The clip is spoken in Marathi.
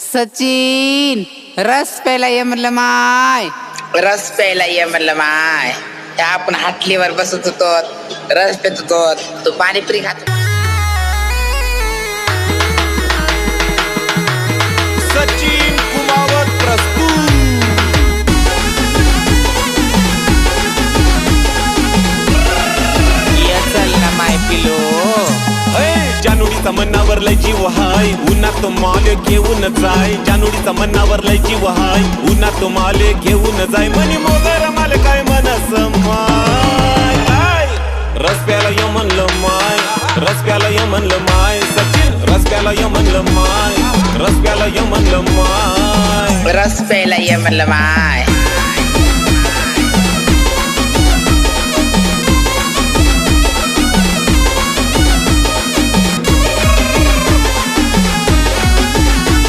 सचिन रस प्यायला ये म्हणलं माय. रस प्यायला ये म्हणलं माय. त्या आपण हाटलीवर बसत होतो रस पेत होतो तू पाणीपुरी खात सचिन कुमावत प्रस्तुत. ये चल ना माय पिलो. हे जानुडीचा मनावर लय जीव हाय. उन्हात माल घेऊन जाय. जानुडीचा मनावर लय जीव हाय. उन्हात माल घेऊन जाय. मनी मोगर माल काय मनस माय? रस्त्याला य म्हणलं माय. रस्त्याला य म्हणलं माय. सचिन रस्त्याला य म्हणलं माय. रस्त्याला य म्हणलं माय. रस प्यायला ये म्हणलं माय.